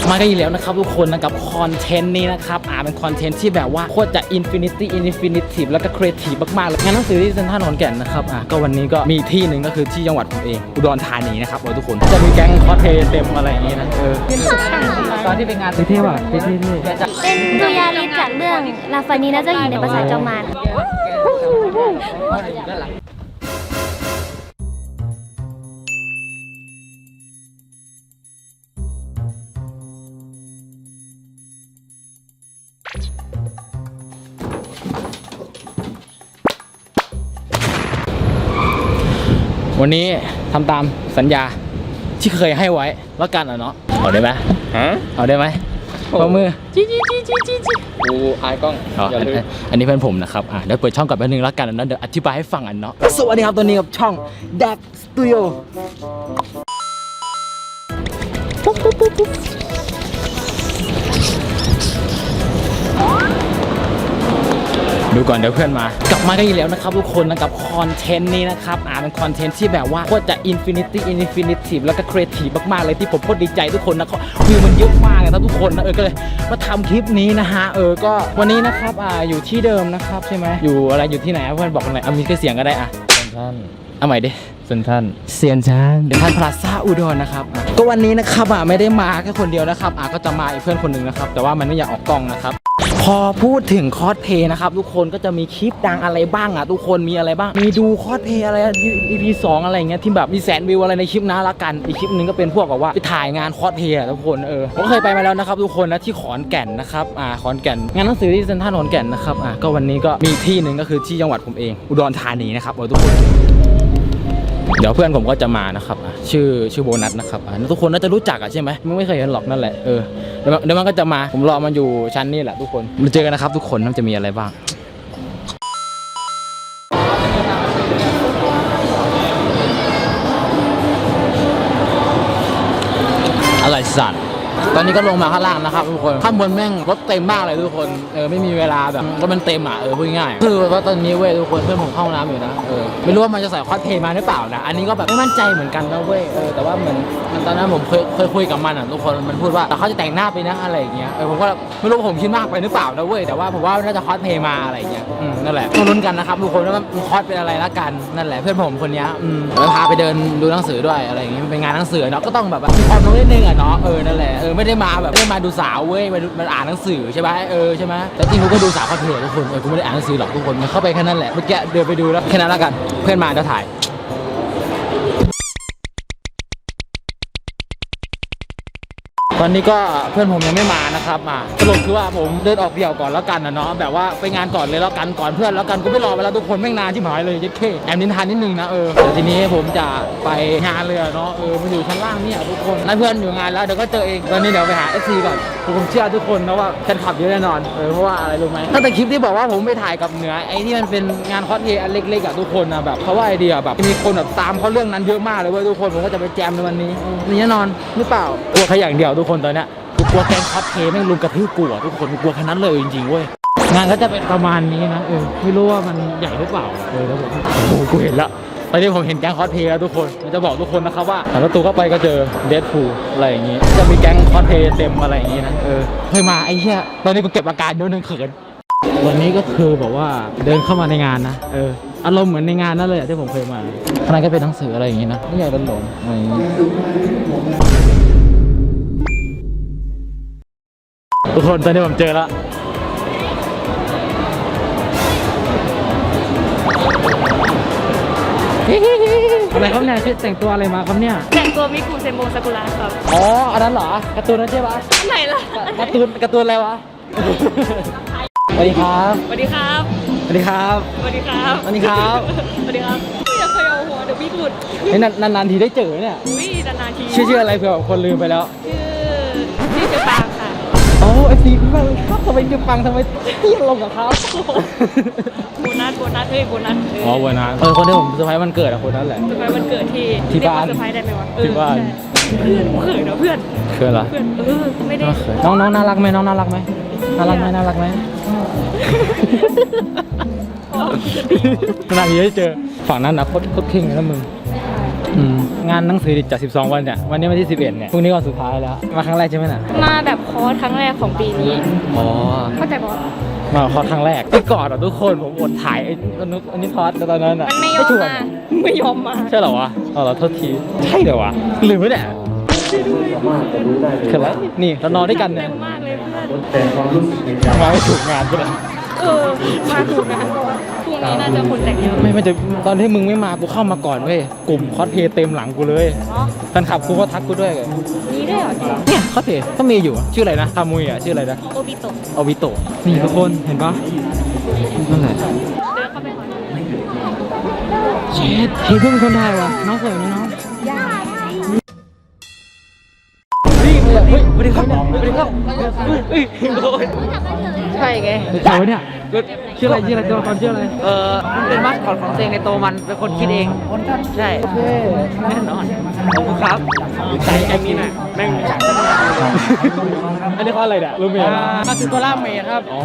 ลับมากันอีกแล้วนะครับทุกคนนะกับคอนเทนต์นี้นะครับอ่าเป็นคอนเทนต์ที่แบบว่าโคตรจะอินฟินิตี้อินฟินิทีฟแล้วก็ครีเอทีฟมากๆเลยงานหนังสือที่เซ็นทรัลขอนแก่นนะครับอ่าก็วันนี้ก็มีที่หนึ่งก็คือที่จังหวัดผมเองอุดรธานีนะครับเออทุกคนจะมีแก๊งคอสเพลย์เต็มอะไรอย่างนี้นะเออตอนที่เป็นงานเท่ๆว่ะเท่ๆจะเป็นตัวยาลิสจากเรื่องลาฟานีน่าเจ้าหญิงในปราสาทจอมมาร วันนี้ทำตามสัญญาที่เคยให้ไว้แล้วกันอะเนาะเอาได้ไหมฮะเอาได้ไหมโอ้ปรบมือกูอายกล้องอ๋ออย่าอันลืมอันอันนี้เพื่อนผมนะครับอะเดี๋ยวเปิดช่องก่อนแป๊บนึงแล้วกันนะเดี๋ยวอธิบายให้ฟังอันเนาะสวัสดีครับตัวนี้กับช่อง d a c Studio ปุ๊บปุ๊บปุ๊บปุ๊บ ดูก่อนเดี๋ยวเพื่อนมา กลับมากันอีกแล้วนะครับทุกคนนะกับคอนเทนต์นี้นะครับอ่าเป็นคอนเทนต์ที่แบบว่าโคตรจะอินฟินิตี้อินฟินิทีฟแล้วก็ครีเอทีฟมากๆเลยที่ผมโคตรดีใจทุกคนนะเขาวิวมันเยอะมากเลยนะทุกคนนะเออก็เลยมาทำคลิปนี้นะฮะเออก็วันนี้นะครับอ่าอยู่ที่เดิมนะครับใช่ไหมอยู่อะไรอยู่ที่ไหนอะเพื่อนบอกกันหน่อยเอามีแค่เสียงก็ได้อะเซนทันเอาใหม่ดิ เซนทันเซียนจานเดท่านพลาซ่าอุดรนะครับอะก็วันนี้นะครับอะไม่ได้มาแค่คนเดียวนะครับอะก็จะมาอีกเพื่อนคนหนึ่งนะครับ แต่ว่ามันไม่อยากออกกล้องนะครับ พอพูดถึงคอสเพลย์นะครับ ทุกคนก็จะมีคลิปดังอะไรบ้างอะทุกคนมีอะไรบ้าง มีดูคอสเพลย์อะไร EP 2อะไรอย่างเงี้ยที่แบบมีแสนวิวอะไรในคลิปนะละกันอีกคลิปหนึงก็เป็นพวกแบบว่าไปถ่ายงานคอสเพลย์อะทุกคนเออผมเคยไปมาแล้วนะครับ ทุกคนนะที่ขอนแก่นนะครับอ่าขอนแก่นงานหนังสือที่เซ็นทรัลขอนแก่นนะครับอะก็วันนี้ก็มีอีกที่หนึ่งก็คือที่จังหวัดผมเอง อุดรธานีนะครับเออทุกคน เดี๋ยวเพื่อนผมก็จะมานะครับ ชื่อชื่อโบนัสนะครับทุกคนน่าจะรู้จักอะใช่ไหมมึงไม่เคยเห็นหรอกนั่นแหละเออเดี๋ยวมันเดี๋ยวมันก็จะมาผมรอมันอยู่ชั้นนี่แหละทุกคนมาเจอกันนะครับ ทุกคนมันจะมีอะไรบ้างอะไรสัตว์ ตอนนี้ก็ลงมาข้างล่างนะครับทุกคนข้างบนแม่งรถเต็มมากเลยทุกคนเออไม่มีเวลาแบบรถมันเต็มอะเออพูดง่ายคือว่าตอนนี้เว้ยทุกคนเพื่อนผมเข้าห้องน้ำอยู่นะเออไม่รู้ว่ามันจะใส่คอสเพย์มาหรือเปล่านะอันนี้ก็แบบไม่มั่นใจเหมือนกันนะเว้ยเออแต่ว่าเหมือนมันตอนนั้นผมเคยเคยคุยกับมันอะทุกคนมันพูดว่าแต่เขาจะแต่งหน้าไปนะอะไรอย่างเงี้ยเออผมก็ไม่รู้ว่าผมคิดมากไปหรือเปล่านะเว้ยแต่ว่าผมว่าน่าจะคอสเพย์มาอะไรอย่างเงี้ยอืมนั่นแหละต้องลุ้นกันนะครับทุกคนว่ามันคอสเป็นอะไรละกันนั่นแหละเพื่อนผมคนนี้อืมเดี๋ยวพาไปเดินดูหนังสือด้วยอะไรอย่างเงี้ยเป็นงานหนังสือเนาะก็ต้องแบบมีความรู้นิดนึงอะเนาะเออนั่นแหละเออไม่ได้มาแบบไม่ได้มาดูสาวเว้ยมันมันอ่านหนังสือใช่ไหมเออใช่ไหมแต่จริงกูก็ดูสาวคอนเทนต์ทุกคนเออกูไม่ได้อ่านหนังสือหรอกทุกคนมันเข้าไปแค่นั้นแหละเมื่อกี้เดินไปดูแล้วแค่นั้นละกันเพื่อนมาจะถ่าย ตอนนี้ก็เพื่อนผมยังไม่มานะครับมาสรุปคือว่าผมเดินออกเดี่ยวก่อนแล้วกันนะเนาะแบบว่าไปงานก่อนเลยแล้วกันก่อนเพื่อนแล้วกันกูไม่รอไปแล้วทุกคนแม่งนานที่หายเลยยัดเข้แอบนินทานนิดนึงนะเออเดี๋ยวทีนี้ผมจะไปงานเลยเนาะเออมันอยู่ชั้นล่างเนี่ยทุกคนนัดเพื่อนอยู่งานแล้วเดี๋ยวก็เจอเองตอนนี้เดี๋ยวไปหาเอซีก่อนผมเชื่อทุกคนนะว่าแฟนคลับเยอะแน่นอนเออเพราะว่าอะไรรู้ไหมตั้งแต่คลิปที่บอกว่าผมไปถ่ายกับเหนือไอ้ที่มันเป็นงานคอสเพลย์อันเล็กๆอะทุกคนนะแบบเขาว่าไอเดียแบบมีคนแบบตามเขาเรื่องนั้นเยอะมากเลยเว้ยทุกคนผมก็จะไปแจมในวันนี้มีแน่นอนหรือเปล่ากลัวแค่อย่างเดียวทุกคนตอนเนี้ยกูกลัวแกงคอสเพลย์แม่งลุมกระทืบกูอะทุกคนกูกลัวแค่นั้นเลยจริงๆเว้ยงานก็จะเป็นประมาณนี้นะเออไม่รู้ว่ามันใหญ่หรือเปล่าเออแล้วผมโอ้โหกูเห็นละตอนนี้ผมเห็นแก๊งคอสเพลย์แล้วทุกคนจะบอกทุกคนนะครับว่าหันประตูเข้าไปก็เจอเดดพูอะไรอย่างงี้ จะมีแก๊งคอสเพลย์เต็มอะไรอย่างงี้นะเออเฮ้ยมาไอ้เหี้ยตอนนี้กูเก็บอาการดี๋ยนึงเขินวันนี้ก็คือแบบว่าเดินเข้ามาในงานนะเอออารมณ์เหมือนในงานนั่นเลยที่ผมเคยมาข้างในก็เป็นหนังสืออะไรอย่างงี้นะไม่ใหญ่เป็นหลงอะไรอย่างงี้ ทุกคนตอนนี้ผมเจอแล้วอะไรครับเนี่ยชุดแต่งตัวอะไรมาครับเนี่ย แต่งตัวมิคุเซมโบซากุระครับอ๋ออันนั้นเหรอการ์ตูนนั่นใช่ปะไหนล่ะการ์ตูนการ์ตูนอะไรวะสวัสดีครับสวัสดีครับสวัสดีครับสวัสดีครับสวัสดีครับสวัสดีครับอย่าเคยเอาหัวเดี๋ยวพี่หลุดนี่นานนานๆทีได้เจอเนี่ยอุ้ยนานๆทีชื่อชื่ออะไรเผื่อคนลืมไปแล้วชื่อำไมจะฟังทำไมพี่ลงกับเขาโบนัสโบนัสเฮ้ยโบนัสเอ๋อวันนั้นเออคนที่ผมเซอร์ไพรส์วันเกิดอะคนนั้นแหละ เซอร์ไพรส์วันเกิดที่ที่บ้านเรียกว่เซอร์ไพรส์ได้ไหมวะเออที่บ้าน ใช่เพื่อนเขินเหรอเพื่อนเคืออะไรเพื่อนเออไม่ได้ น้องน้องน่ารักไหมน้องน่ารักไหมน่ารักไหมน่ารักไหมขนาดนี้ได้เจอฝั่งนั้นนะโคตรโคตรเข่งเลยนะมึงอืม งานหนังสือดิจาก12 วันเนี่ย วันนี้วันที่ 11 เนี่ยพรุ่งนี้วันสุดท้ายแล้ว มาครั้งแรกใช่ไหมน่ะ มาแบบคอร์สครั้งแรกของปีนี้ อ๋อ เข้าใจปะมาคอร์สครั้งแรกไปก่อนอะทุกคนผมอดถ่ายไอ้อันนู้นอันนี้คอร์สตอนนั้นอะ มันไม่ยอมชวนมา ไม่ยอมมา ใช่เหรอวะเอาเหรอโทษที ใช่เหรอวะลืมไปเนี่ยคืออะไรนี่เรานอนด้วยกันเนี่ยเต็มมากเลยเพื่อนมาไม่ถูกงานก็เลยเออ มาถูกนะพ รุ่งนี้น่าจะคนแต่งเยอะไม่ไม่จะตอนที่มึงไม่มากูเข้ามาก่อนเว้ยกลุ่มคอสเพลย์เต็มหลังกูเลยเนาะแฟนคลับกูก็ทักกูด้วยเลยนี่ด้วยเหรอเนี่ยคอสเพลย์ก็มีอยู่อะชื่ออะไรนะคามุยอะชื่ออะไรนะโอบิโตะอวิโตะนี่ทุกคนเห็นปะนั่นแหละเดินเข้าไปก่อนเชดเฮ้ยเพื่อนเป็นคนไทยวะน้องสวยไหมน้องนี่เลยอะเฮ้ยสวัสดีครับสวัสดีครับเฮ้ยโอ้ย ใช่ไงใครวะเนี่ยชื่ออะไรชื่ออะไรตัวละครชื่ออะไรเออมันเป็นมาสคอตของเซงในโตมันเป็นคนคิดเองใช่แน่นอนขอบคุณครับใจแอมนี่น่ะแม่งอยากอันนี้เขาอะไรเนี่ยรู้ไหมมาคือตัวล่าเมดครับอ๋อ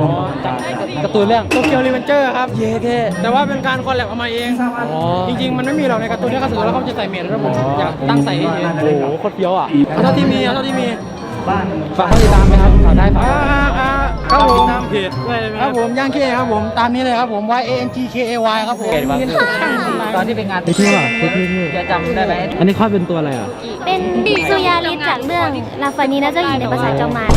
จากการ์ตูนเรื่องโตเกียวรีเวนเจอร์ครับเย้แค่แต่ว่าเป็นการคอลแลบเอามาเองอ๋อจริงๆ มันไม่มีหรอกในการ์ตูนที่เขาสื่อแล้วเขาจะใส่เมดแล้วผมอยากตั้งใส่เฉยโอ้โหโคตรเฟี้ยวอะๆเอาเท่าที่มีเอาเท่าที่มีฝากเขาติดตามไหมครับฝากได้ฝากอ่าอ่าอ่า ครับผมตามเพจด้วยไหมครับผมย่างเคครับผมตามนี้เลยครับผม Y A N G K A Y ครับผมเพจวะตอนที่เป็นงานไม่ชื่อว่าชื่อชื่อจะจำได้ไหมอันนี้เขาเป็นตัวอะไรอะ เป็นสุยาลิศจากเรื่องลาฟานีนะเจ้าหญิงในปราสาทจอมมาร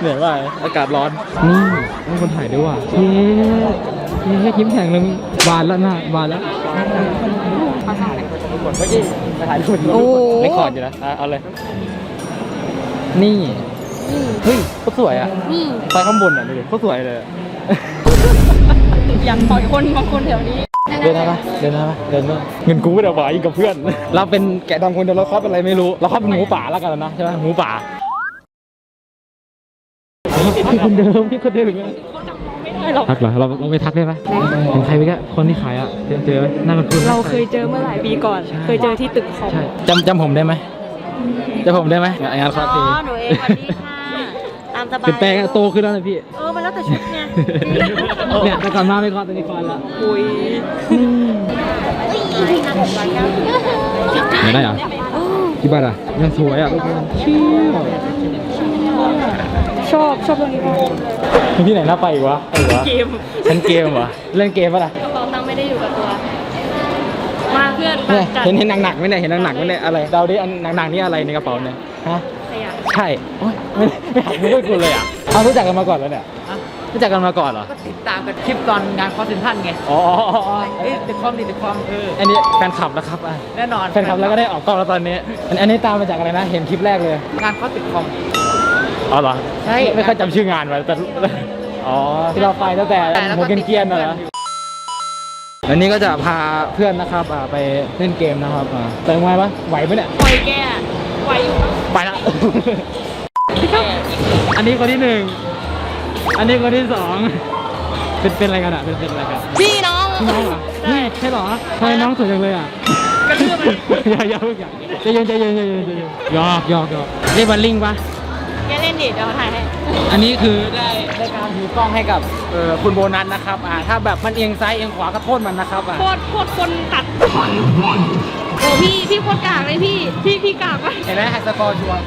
เหนื่อยว่ากอากาศร้อนนี่ต้องคนถ่ายด้วยว่ะเย้เย้ยิ้มแฉ่งเลยบานแล้วนะบานแล้วเมื่อกี้ไปถ่ายรูปไม่คอร์ดอยู่นะอะเอาเลย นี่เฮ้ยก็สวยอะนี่ไปข้างบนอะดูดิก็สวยเลยอะอย่างปล่อยคนบางคนแถวนี้เดินได้ปะเดินได้ปะเดินได้เงินกูไม่ได้หวายกับเพื่อน เราเป็นแกะดำคนเดียวเราครอบอะไรไม่รู้ เราครอบเป็นหมูป่าแล้วกันนะใช่ไหมหมูป่าพี่คนเดิมพี่คนเดิมไม่ได้หรอกทักเหรอเราเราไปทักได้ไหมเห็นใครไปแกคนที่ขายอะเจอเจอไหมหน้ามันคุ้นเราเคยเจอเมื่อหลายปีก่อน เคยเจอที่ตึกคอมใช่จำจำผมได้ไหม จำผมได้ไหมงานงานคอสเพลย์หนูเองสวัสดีค่ะ ตามสบายเป็นแปลงอะโตขึ้นแล้วนะพี่ เออ มันแล้วแต่ชุดไงเนี่ยแต่ก่อนมาไม่คอตอนนี้คอนละอุ้ยไม่ได้เหรอที่บ้านอะยังสวยอะทุกคนเชี่ยวชอบชอบตรงนี้มากมีที่ไหนน่าไปอีกวะไปอีกวะเกมฉันเกมเหรอเล่นเกมปะล่ะ มาเพื่อนเนี่ยจัดเห็นเห็นหนักๆไหมเนี่ยเห็นหนักๆไหมเนี่ยอะไรเดาดิอันหนักๆนี่อะไรในกระเป๋าเนี่ยฮะขยะใช่โอ๊ยไม่ไม่หักมือกูเลยอะเอารู้จักกันมาก่อนแล้วเนี่ยรู้จักกันมาก่อนเหรอก็ติดตามกันคลิปตอนงานคอสเซนทันไงอ๋ออ๋ออ๋ออ๋อเอ้ยติดความติดติดความเอออันนี้แฟนคลับแล้วครับอะแน่นอนแฟนคลับแล้วก็ได้ออกกล้องแล้วตอนนี้อันอันนี้ตามมาจากอะไรนะ เห็นคลิปแรกเลยงานคอสติดคอมอ๋อเหรอใช่ไม่ค่อยจำชื่องานไว้แต่อ๋อที่เราไปตั้งแต่หัวเกรียนๆน่ะเหรอ วันนี้ก็จะพาเพื่อนนะครับอ่าไปเล่นเกมนะครับอ่าเติมไว้ปะไหวไหมเนี่ยปล่อยแกไหวอยู่ไปละอันนี้คนที่หนึ่งอันนี้คนที่สองเป็นเป็นอะไรกันอะเป็นเป็นอะไรกันพี่น้องพี่น้องเหรอนี่ใช่เหรอทำไมน้องสวยจังเลยอะกระเทือบมันอย่าอย่าเพิ่งอย่าใจเย็นใจเย็นใจเย็นใจเย็นหยอกหยอกหยอกเรียกบัลลิงปะ แกเล่นดิเดี๋ยวถ่ายให้ อันนี้คือได้ได้การถือกล้องให้กับเอ่อคุณโบนัสนะครับอ่าถ้าแบบมันเอียงซ้ายเอียงขวาก็โทษมันนะครับอ่าโคตรโคตรคนตัดโอ้พี่พี่โคตรกากเลยพี่ พี่พี่กากปะเห็นไหมไฮสกอร์ชัวร์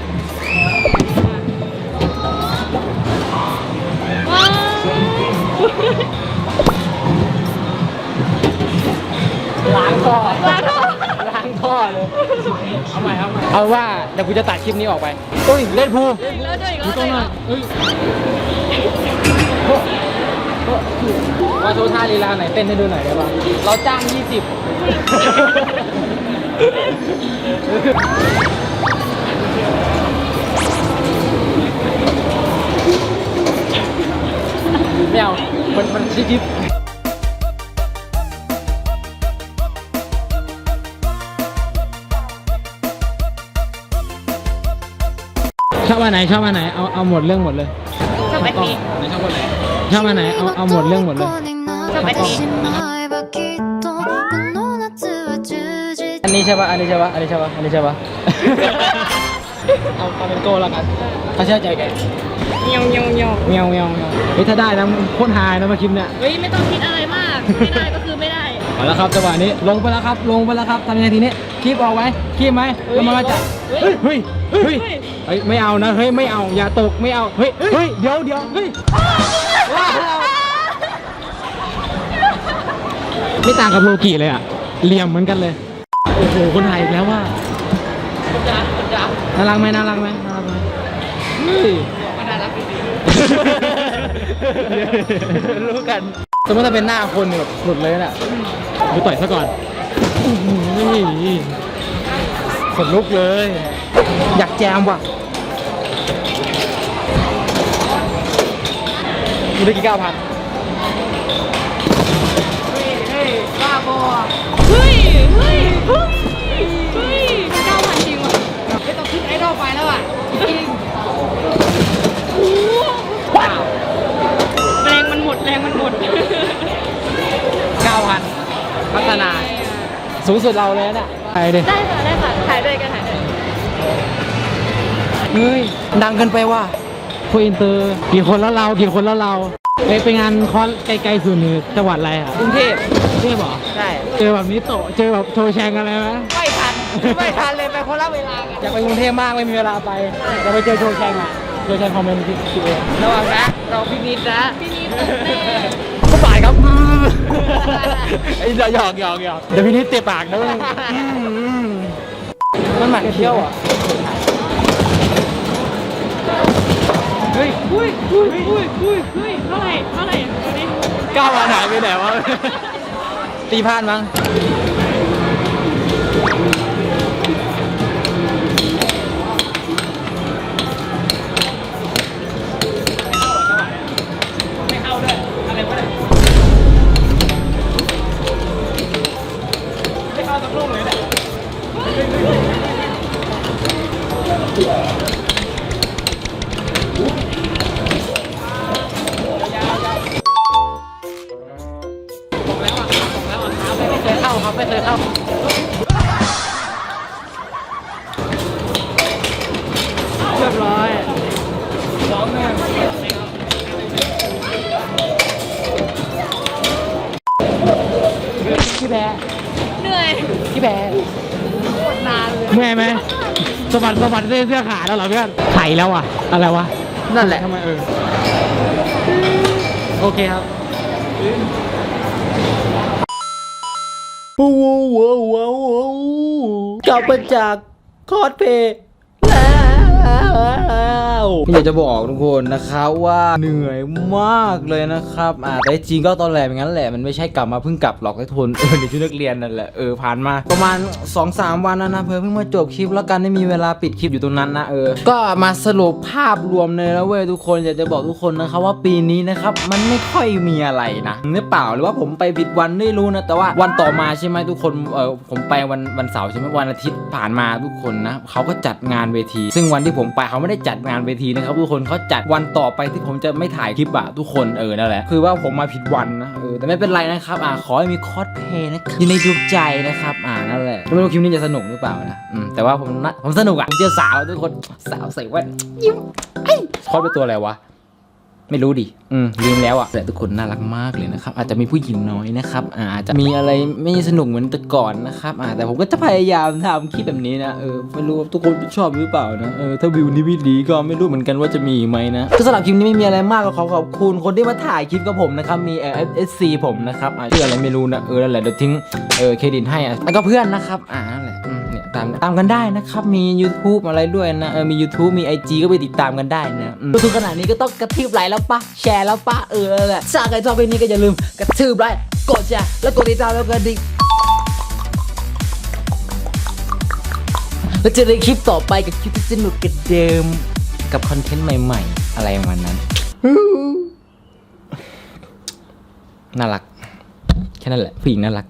ว้าวล้างท่อล้างท่อล้าง ท่อเลยเอาใหม่เอาใหม่เอาว่าเดี๋ยวกูจะตัดคลิปนี้ออกไปโอ้ยเล่นพูแล้วด้วยอีกดูแล้วตรด้วยงอีกหน่แล้อยวเฮ้ยว่าโชว์ท่าลีลาไหนเต้นให้ดูหน่อยได้ป่ะเราจ้าง 20ไม่เอามันมันจิ๊บชอ อันไหนชอบอันไหนเอาเอาหมดเรื่องหมดเลยชอบแบบนี้ไหนชอบคนไหนชอบอันไหนเอาเอาหมดเรื่องหมดเลยอันนี้ใช่ปะอันนี้ใช่ปะอันนี้ใช่ปะอันนี้ใช่ปะเอาเอาเป็นโก้แล้วกันเขาเชื่อใจแกเงียวเงียวเงียวเมียวเมียวเมียวเฮ้ยถ้าได้นะมึงโคตรฮายนะมาคลิปเนี่ยเฮ้ยไม่ต้องคิดอะไรมากไม่ได้ก็คือไม่ได้ เอาละครับจังหวะนี้ลงไปแล้วครับ ลงไปแล้วครับทำยังไงทีนี้คีบออกไหมคีบไหมแล้วมันมาจับเฮ้ยเฮ้ยเฮ้ยเฮ้ยไม่เอานะเฮ้ยไม่เอาอย่าตกไม่เอาเฮ้ยเฮ้ยเดี๋ยวเดี๋ยวเฮ้ยว้าวไม่ต่างกับโลกิเลยอะเหลี่ยมเหมือนกันเลยโอ้โหคนไทยอีกแล้วว่าน่ารักไหมน่ารักไหมน่ารักไหมเฮ้ยรู้กัน สมมติถ้าเป็นหน้าคนเนี่ยแบบหลุดเลยน่ะดูต่อยซะก่อนโอ้โหขนลุกเลย อยากแจมว่ะมูได้กี่เก้าพัน เฮ้ยเฮ้ยเสูงสุดเราเลยน่ะใครดิได้ค่ะได้ค่ะถ่ายด้วยกันถ่ายด้วยเฮ้ยดังเกินไปว่ะพวกอินเตอร์กี่คนแล้วเรากี่คนแล้วเราเอ้ยไปงานคอนไกลๆสุดนี่จังหวัดอะไรอะกรุงเทพกรุงเทพเหรอใช่เจอแบบนี้โตะเจอแบบโชว์แชงอะไรไหมไม่ทันไม่ทันเลยไปคนละเวลากันอยากไปกรุงเทพมากไม่มีเวลาไปอยากไปเจอโชว์แชงอะโชว์แชงคอมเมนต์ที่ที่เองระวังนะเราพินิจนะพี่นิด แน่ก็บ่ายครับไอ้หยอกหยอกหยอกหยอกเดี๋ยวพี่นิดเตะปากนะเว้ยอืมอืมมันหมักเที่ยวอะเฮ้ยอุ้ยอุ้ยอุ้ยอุ้ยเฮ้ยเท่าไหร่เท่าไหร่ตัวนี้ก้าวมาหายไปไหนวะตีพลาดมั้ง ไม่เคยเข้าครับไม่เคยเข้า สะบัดสะบัดเสื้อเสื้อขาดแล้วเหรอเพื่อนไถแล้วอะ อะไรวะนั่นแหละทำไมเออ โอเคครับว้าวว้าวว้าวกลับมาจากคอสเพย์ แล้วอยากจะบอกทุกคนนะครับว่าเหนื่อยมากเลยนะครับอ่าแต่จริงก็ตอนแรกอย่างนั้นแหละมันไม่ใช่กลับมาเพิ่งกลับหรอกไอ้ทนเออในชุดนักเรียนนั่นแหละเออผ่านมา ประมาณ 2-3 วันแล้วนะเพื่อเพิ่งมาจบคลิปแล้วกันไม่มีเวลาปิดคลิปอยู่ตรงนั้นนะเออก็มาสรุปภาพรวมเลยแล้วเว้ยทุกคนอยากจะบอกทุกคนนะครับว่าปีนี้นะครับมันไม่ค่อยมีอะไรนะหรือเปล่าหรือว่าผมไปผิดวันไม่รู้นะแต่ว่าวันต่อมาใช่ไหมทุกคนเออผมไปวันวันเสาร์ใช่ไหมวันอาทิตย์ผ่านมาทุกคนนะเขาก็จัดงานเวที ซึ่งวันที่ผมไปเขาไม่ได้จัดงานเวทีนะครับทุกคนเขาจัดวันต่อไปที่ผมจะไม่ถ่ายคลิปอะทุกคนเออนั่นแหละคือว่าผมมาผิดวันนะเออแต่ไม่เป็นไรนะครับอ่าขอให้มีคอสเพย์นะครับอยู่ในดวงใจนะครับอ่านั่นแหละไม่รู้คลิปนี้จะสนุกหรือเปล่านะอืมแต่ว่าผมนะผมสนุกอะผมเจอสาวทุกคนสาวใส่แว่นยิ้มเอ้ยคอสเป็นตัวอะไรวะ ไม่รู้ดิ อืมลืมแล้วอะแต่ทุกคนน่ารักมากเลยนะครับ อาจจะมีผู้หญิงน้อยนะครับอาอาจจะมีอะไรไม่สนุกเหมือนแต่ก่อนนะครับ อ่าแต่ผมก็จะพยายามทำคลิปแบบนี้นะ เออ ไม่รู้ว่าทุกคนชอบหรือเปล่านะ เออ ถ้าวิวนี้ไม่ดีก็ไม่รู้เหมือนกันว่าจะมีไหมนะ ก็สำหรับคลิปนี้ไม่มีอะไรมากก็ขอขอบคุณคนที่มาถ่ายคลิปกับผมนะครับ มีเออ FC ผมนะครับอ่าชื่ออะไรไม่รู้นะ เออ นั่นแหละเดี๋ยวทิ้ง เออ เครดิตให้อะแล้วก็เพื่อนนะครับ อ่าามตามกันได้นะครับ มี YouTube อะไรด้วยนะเออมี YouTube มี IG ก็ไปติดตามกันได้นะอืมดูขนาดนี้ก็ต้องกระทืบไลค์แล้วปะแชร์แล้วปะเออนั่นแหละถ้าใครชอบคลิปนี้ก็อย่าลืมกระทืบไลค์กดแชร์แล้วกดติดตามแล้วก็ดิ่งแล้วเจะได้คลิปต่อไปกับคลิปที่สนุกกันเดิมกับคอนเทนต์ใหม่ ๆ อะไรประมาณนั้น น่ารัก แค่นั้นแหละผู้หญิงน่ารัก